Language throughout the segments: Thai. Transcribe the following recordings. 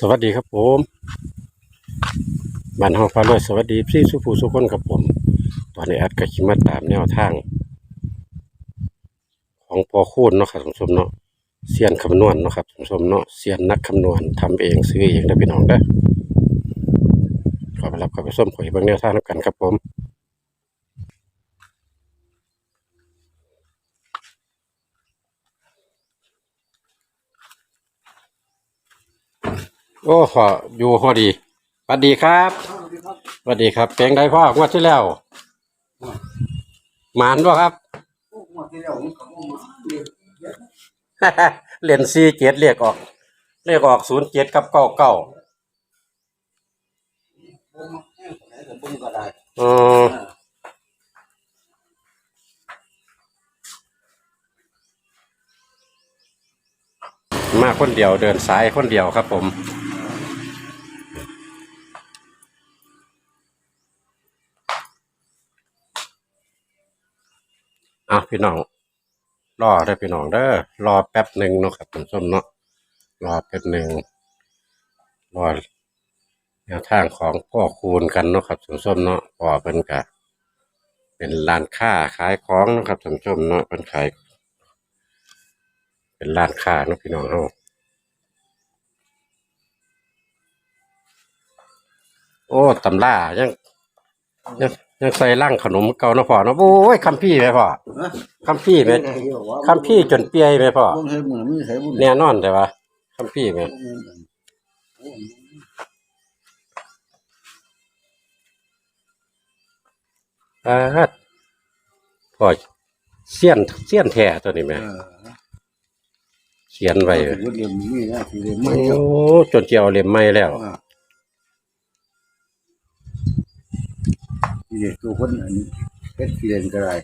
สวัสดีครับผมบ้านเฮาฟ้าโรวยสวัสดีพี่สุภูสุคนครับผม ตอนนี้อัดกับขิมาตามแนวทาง ของพอคูณเนาะครับท่านผู้ชมเนาะเซียนคำนวณเนาะครับท่านผู้ชมเนาะเซียนนักคำนวณทำเองซื้อเองได้อพี่น้องเด้ขอไปรับขอไปส้มขอให้เบิ่งแนวทางนำกันครับผม โอ้พออยู่พอดีสวัสดีครับสวัสดีครับเพลงใดพ่องวดที่แล้วหมานบ่ครับ เหรียญซีเจ็ดเรียกออก เรียกออกศูนย์เจ็ดกับเก้าเก้าอืมมาคนเดียวเดินสายคนเดียวครับผม อะพี่น้องรอได้พี่น้องเด้อรอแป๊บหนึ่งเนาะครับคุณผู้มเนาะรอแป๊บหนึ่งรอแนวทางของพ่อคูณกันเนาะครับคุณผู้มเนาะพ่อเป็นกะเป็นร้านค้าขายของเนาะครับคุณผู้มเนาะเป็นขายเป็นร้านค้าเนาะพี่น้องเฮาโอ้ตำล่ายังยัง ยังใส่ร่างขนมเก่าเนาะพ่อเนาะโอ้ยคำพี่ไหมพ่อคำพี่ไหมคำพี่จนเปียไหมพ่อบุญให้เหมือนไม่ใช่บุญแน่นอนแต่ว่าคำพี่ไหมอ่าพ่อเสี้ยนเสี้ยนแท้ตัวนี้ไหมเออเขียนไว้บุญเรียนนี่นะที่เรียนโอ้ไม่เจ้าจนเจียวเล่มไม่แล้ว เรียนตัวคนอันนี้เป็นที่เรียนก็ได้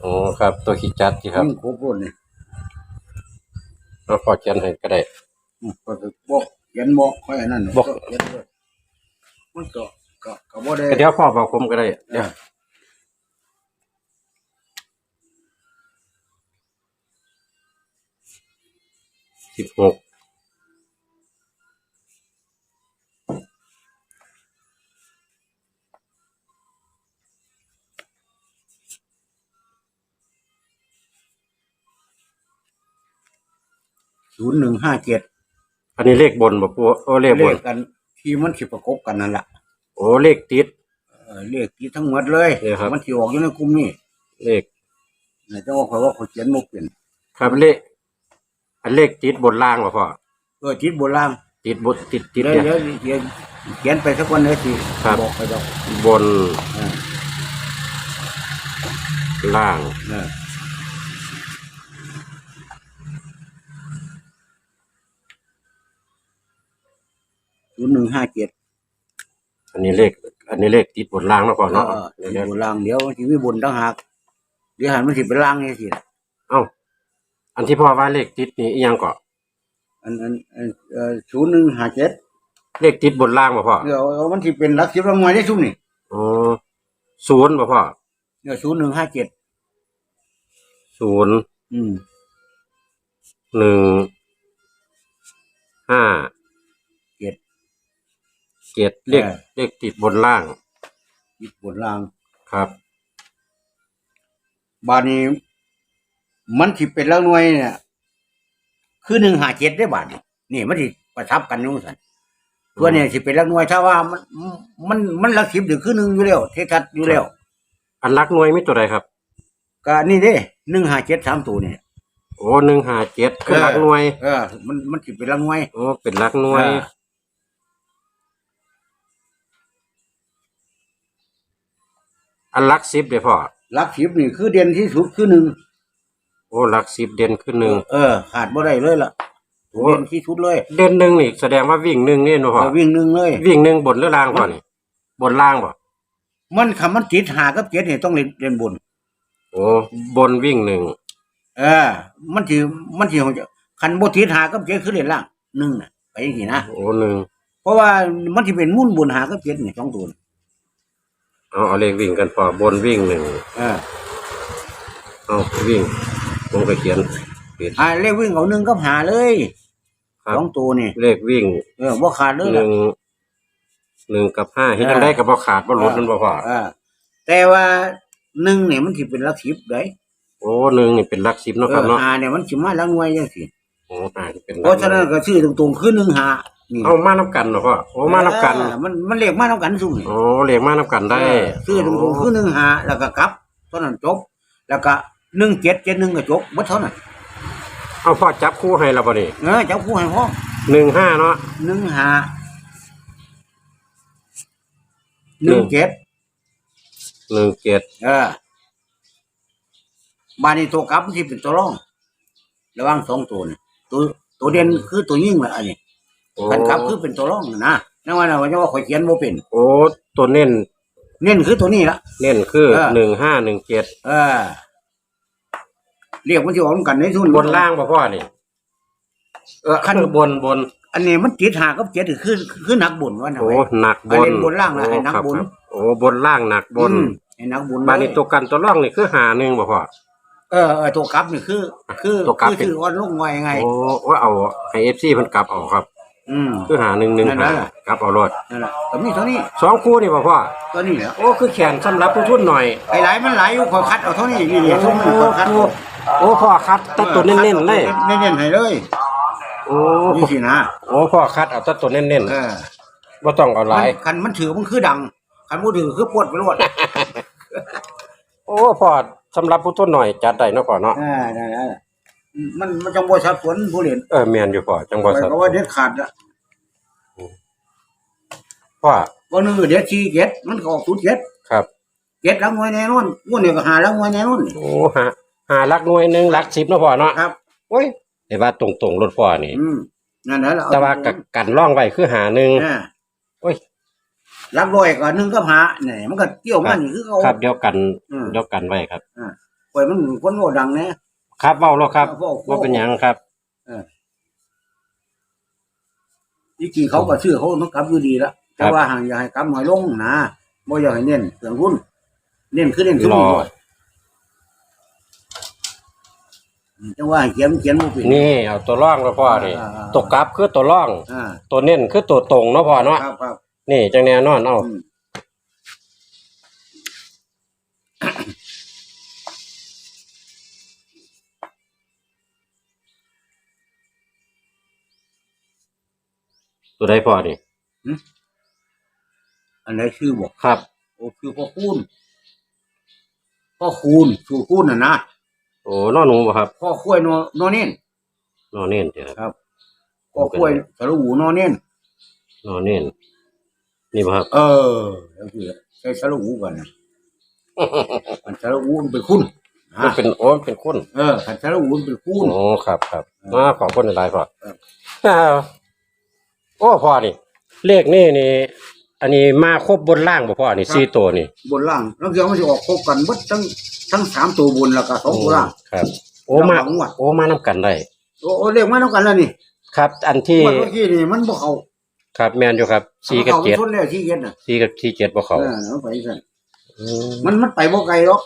โอ้ครับ ตัวขีดจัดที่ครับยิ่งครบบุญนี่เอาพอเขียนให้ก็ได้อืมก็จะบอกเขียนบอกค่อยอันนั้นบอกเขียนด้วยมันก็ก็ก็บ่ได้เดี๋ยวพ่อบอกผมก็ได้เดี๋ยวสิบหก ศูนย์หนึ่งห้าเจ็ดอันนี้เลขบนบ่ปูโอ้เลขบเลนขกัน ที่มันสิประกบกันนั่นแหละโอ้เลขติด เออเลขที่ทั้งหมดเลยเนี่ยครับ มันที่ออกอยู่ในกลุ่มนี้เลขนะจังว่าเขาว่าเขาเขียนบ่เป็นครับเลข อันเลขติดบนล่างบ่พ่อเออจิตโบราณติดบนติดติดเดี๋ยวเนี่ย เดี๋ยวเขียนเขียนไปสักวันเดี๋ยวสิครับ บอกไปดอกบนเออล่าง เออ ศูนย์หนึ่งห้าเจ็ดอันนี้เลข อันนี้เลขติดบนล่างเนาะพ่อเนาะเดี๋ยวเดี๋เดี๋ยยววล่างเดี๋ยวมันสิมีบนต่างหากเดี๋ยวหันมันสิเป็นล่างนี่สิเอ้าอันที่พ่อว่าเลขติดนี่อีหยังก็อันอันอันเอ่อศูนย์หนึ่งห้าเจ็ดเลขติดบนล่างบ่พ่อเดี๋ยวเอามันสิเป็นหลักสิบรางวัลได้ชุ่มนี่อ๋อศูนย์บ่พ่อเดี๋ยวศูนย์หนึ่งห้าเจ็ดศูนย์อืมหนึ่งห้าเจ็ด เจ็ดเลขเออ เลขติดบนล่างอีกบนล่าง ครับ บาดนี้ มันสิเป็นหลักหน่วยเนี่ย คือหนึ่งห้าเจ็ดได้บาทนี่นี่มันสิประทับกันอยู่สันตัวเนี่ยสิเป็นหลักหน่วยถ้าว่ามันมันมันหลักสิบหรือคือหนึ่งอยู่แล้วเทชัดอยู่แล้วอันรักหน่วยมีตัวใดครับ ก็นี่เด้หนึ่งห้าเจ็ดสามตัวเนี่ย โอ้หนึ่งห้าเจ็ดคือรักหน่วยเออ มันมันสิเป็นหลักหน่วย โอ้เป็นรักหน่วยเออ อันรักสิบเดี๋ยวพ่อหลักสิบนี่คือเด่นที่สุดคือหนึ่งโอ้รักสิบเด่นขึ้นหนึ่ง เออ ขาดบ่ได้เลยล่ะโอ้ เด่นที่สุดเลยเด่นหนึ่งนี่แสดงว่าวิ่งหนึ่งนี่เนาะพ่อเออวิ่งหนึ่งเลย วิ่งหนึ่งบนหรือล่างพ่อนี่บนล่างบ่มันคำมันติดหากับเจ็ดเนี่ยต้องเล่นเล่นบน โอ้บนวิ่งหนึ่งเออ มันสิมันสิของจะคันบ่ติดหากับเจ็ดคือเล่นล่างหนึ่งน่ะไปอย่างนี้นะโอ้หนึ่งเพราะว่ามันสิเป็นมุ่นบนหากับเจ็ดนี่สองตัวน่ะ เอาเอาเลขวิ่งกันพ่อบนวิ่งหนึ่งเออเอาวิ่งผมก็เขียนผิดอ่าเลขวิ่งเอาหนึ่งกับหาเลยคครับสองตัวนี่เลขวิ่งเออบ่ขาดเลยหล่ะ นึ่งหนึ่งกับห้าเฮ็ดเออจังได้กับบ่ขาดบ่หลุดนั่นบ่พ่อเออแต่ว่าหนึ่งเนี่ยมันสิเป็นหลักสิบได้โอ้หนึ่งนี่เป็นหลักสิบเนาะครับเออเนาะหาเนี่ยมันสิมาหลักหน่วยจังซี่โอ้ห้านี่เป็นหลักเพราะฉะนั้นก็ชื่อตรงๆคือหนึ่งหา นี่เอามานํกันเนาะพ่อโอ้มานํกัน เออมันมันเลขมานํกันซุ่มนี่โอ้เลขมานํกันได้เออชื่อตรงๆคือหนึ่งหาแล้วก็กลับเท่านั้นจบ แล้วก็หนึ่งเจ็ดเจ็ดหนึ่งก็จบหมดเท่านั้นเอาพ่อจับคู่ให้เราบ่นี่เออเจ้าคู่ให้พ่อหนึ่งห้าเนาะหนึ่งหาหนึ่งเจ็ดหนึ่งเจ็ดเออบานนี้ตัวกลับมันที่เป็นตัวร่อง ระหว่างสองตัวนี่ตัวตัวเด่นคือตัวยิ่งละอันนี้ โอ้กันกลับคือเป็นตัวร่องนะนั่นว่านะว่าจะว่าข่อยเขียนบ่เป็น โอ้ตัวเน้นเน้นคือตัวนี้ละ เน้นคือเออ หนึ่งห้าหนึ่งเจ็ดเออเรียกมันที่ออกกันในทุน บนล่างบ่พ่อนี่เออขั้นบนบนอันนี้มันจิตหากับเจ็ดคือคือคือนักบุญว่านะโอ้เว้ย หนักบอันนนี้บนล่างนะให้นักโอ้ครับบุญครับโอ้บนล่างหนักบนอืมให้นักบุญบานนี้ตัวกันตัวร่องนี่คือหาหนึ่งบ่พ่อ เออเออตัวกลับนี่คือ คือตัวกลับคือเป็น ถืออ่อนลงไว้ไง โอ้ว่าเอาให้เอฟซีเพิ่นกลับเอาครับ อืม คือหาหนึ่งหนึ่งนั่นหาแหละกลับเอารถนั่นแหละก็มีเท่านี้สองคู่นี่บ่พ่อตัวนี้แหละโอ้คือแขนสำหรับผู้ทุนหน่อยไอ้หลายมันหลายอยู่ขอคัดเอาเท่านี้นี่นี่ทุกคนขอคัดโอ้โอ้พ่อคัดตัดตัวเน้นๆเลยเน้นๆให้เลยโอ้นี่สินะโอ้พ่อคัดเอาตัดตัวเน้นเออๆบ่ต้องเอาหลายคันมันถือมันคือดังคันบ่ถือคือปวดไปรวดโอ้พ่อสำหรับผู้ทุนหน่อยจัดได้เนาะพ่อเนาะ อ่าได้ๆ มันมันจังบ่สับสนผู้เล่นเออแม่นอยู่พ่อจังบ่ไปสับก็ว่าเด็ดขาดละพ่อบ่นึงเด็ดชี้เจ็ดมันก็ออกศูนย์เจ็ดครับเจ็ดลังไว้แน่นอนงวดนี้ก็หาลังไว้แน่นอนโอ้หาหาหลักหน่วยหนึงหลัก10เนาะพ่อเนาะครับโอ้ยแต่ว่าตรงๆรถพ่อนี่ อืมนั่นแหละเอแต่ว่ากักันร่องไว้คือหาหนึ่งอ่าโอ้ยลักร้อยก็หนึงก็หาเนี่ยมันก็เกี่ยวมันนี่คือเขา ครับเดียวกันอืม เดียวกันไว้ครับปล่อยมันคนโง่ดังแน่ ครับเว้าแล้วครับเว้าเว้า ว่าเป็นหยังครับจริงๆเขาก็ซื้อเขาต้องกลับอยู่ดีละแต่ว่าห่างอย่าให้กลับน้อยลงนะบ่อยากให้เน้นเรื่องรุ่นเน้นคือเน้นคือรอจังว่าให้เขียนมันเขียนบ่เป็น นี่เอาตัวร่องแล้วพ่อนี่อ่าอ่า ตัวกลับคือตัวร่อง อ่าตัวเน้นคือตัวตรงเนาะพ่อเนาะครับครับนี่จังแน่นอนเอาอืม ตัวใดพ่อนี่อันไหนชื่อบอกครับ โอ้คือพ่อคูณพ่อคูณสู่คูณน่ะนะโอ้นอหนูบ่ครับพ่อคุ้วยนอนอเน้นนอเน้นเด้อครับพ่อคุ้วยสระหูนอเน้นนอเน้นนี่บ่ครับ เออแล้วคือใช้สระหูกันนะมันสระหูมันเป็นคุณมันนะเป็นโอ้เป็นคุณเออขันสระหูมันเป็นคุณโอ้ครับครับมาขอบคุณหลายๆพ่อครับอ้าว โอ้พ่อนี่ เลขนี่นี่ อันนี้มาครบบนล่างบ่พ่อนี่สี่ตัวนี่บนล่างแล้วเดี๋ยวมันจะออกครบกันเบดทั้งทั้งสามตัวบนแล้วก็สองตัวล่าง ครับ โอ้มาสองงวด โอ้มานํกันได้โอ้โอ้เรียกมาแล้วกันแล้วนี่ครับ อันที่งวดเมื่อกี้นี่มันบ่เข้าครับแมนอยู่ครับสี่กับอาเจ็ดชนแล้วที่เจ็ดน่ะสี่กับสี่เจ็ดบ่เขาเออมันไปสั่นอืมมันมันไปบ่ไกลหรอก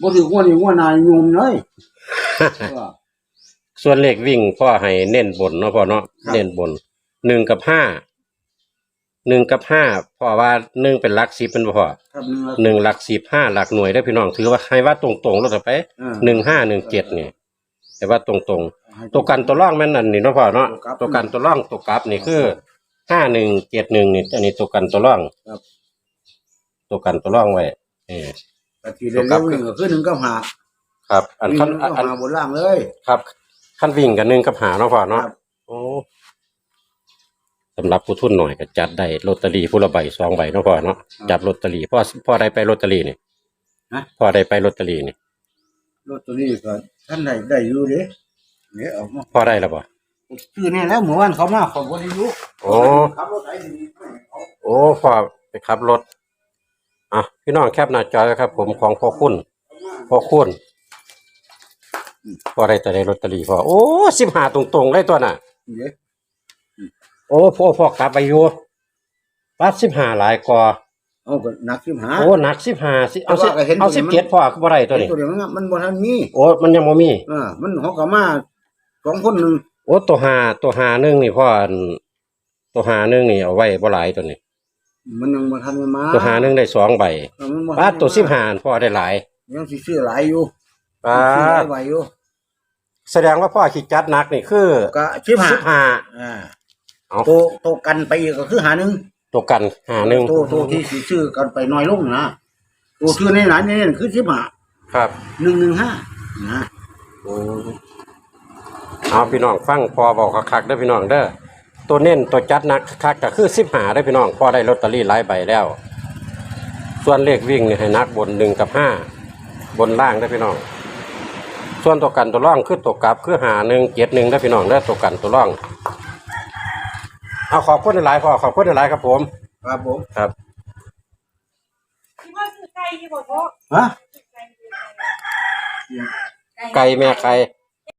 บ่ถือว่านี่ว่านายยมเลยเออ ส่วนเลขวิ่งพ่อให้เน้นบนเนาะพ่อเนาะครับ เน้นบนหนึ่งกับห้าหนึ่งกับห้าพ่อว่าหนึ่งเป็นหลักสิบเป็นบ่พ่อครับหนึ่งละหนึ่งหลักสิบห้าหลักหน่วยได้อพี่น้องถือว่าให้ว่าตรงๆรถไปเออหนึ่งห้าหนึ่งเจ็ดนี่แต่ว่าตรงๆตัวกันตัวร่องแม่นนั่นนี่เนาะพ่อเนาะตัวกลับตัวกันตัวร่องตัวกลับนี่คือห้าหนึ่งเจ็ดหนึ่งนี่อันนี้ตัวกันตัวร่องครับ ตัวกันตัวร่องไว้เออแต่ที่ได้เร็วนี่ก็คือหนึ่งกับหาครับ อันหขั้นนึ่งกับอันหาบนล่างเลย ครับ ขั้นวิ่งกันหนึ่งกับหาเนาะพ่อเนาะครับ โอ้สำหรับผู้ทุนหน่อยก็จัดได้ลอตเตอรี่ผู้ละใบสองใบเนาะพ่อเนาะจับลอตเตอรี่พ่อพ่อได้ไปลอตเตอรี่นี่ฮะ พ่อได้ไปลอตเตอรี่นี่รถตัวนี้ก็ท่านได้ได้อยู่เด้เนี่ยเอามาพ่อได้แล้วบ่ชื่อนี่แล้วเมื่อวานเขามาขอบบ่ได้อยู่โอ้ขับรถไถนี่เอาโอ้พ่อไปขับรถอะพี่น้องแคปหน้าจอไว้ครับ ผมของพ่อคุณ พ่อคุณ พ่อได้แต่ได้ลอตเตอรี่พ่อโอ้สิบห้าตรงๆเลยตัวน่ะ เด้โอ้พ่อพ่อกลับไปอยู่ปัดสิบห้าหลายกว่าเอาก็หนักสิหา โอ้หนักสิบห้าสิเอาสิแต่ว่าก็เห็นเอาตัวนี้สิบมัน เจ็ดพ่อคือบ่ได้ตัวนี้ ตัวเดียวมันมันบ่ทันมีโอ้มันยังบ่มี อ่ามันเขาก็มาสองคนหนึงโอ้ตัวหาตัวหาหนึงนี่พ่ออันตัวหาหนึงนี่เอาไว้บ่หลายตัวนี้ มันยังบ่ทันได้มาตัวหาหนึงได้สองใบเออมันบ่ทันป้าได้มตัวสิบหาพ่อได้หลายยังสิซื้อหลายอยู่ ป้าซื้อหลายใบอยู่แสดงว่าพ่อขี้จัดหนักนี่คือก็สิบห้าสิบห้าอ่าเอาโตโตกันไปอีกก็คือหาหนึ่งตัวกันหาหนึ่งโตโตที่สิซื้อกันไปน้อยลงนะโตซื้อในหลานนี่คือสิบห้าครับหนึ่งหนึ่งห้านะอืมเอาพี่น้องฟังพอบอกคักๆเด้อพี่น้องเด้อตัวเน้นตัวจัดหนักคักก็คือสิบหาได้อพี่น้องพอได้ลอตเตอรี่หลายใบแล้ว ส่วนเลขวิ่งนี่ให้นักบนหนึ่งกับห้าบนล่างได้อพี่น้อง ส่วนตัวกันตัวร่องคือตัวกลับคือหาหนึ่งเจ็ดหนึ่งได้อพี่น้องเด้อตัวกันตัวร่องเอาขอบคุณหลายๆพ่อขอบคุณหลายๆครับผม ครับผมครับที่ว่าคือไก่ที่บอกว่าฮะ ไก่คือไก่ไก่แม่ไก่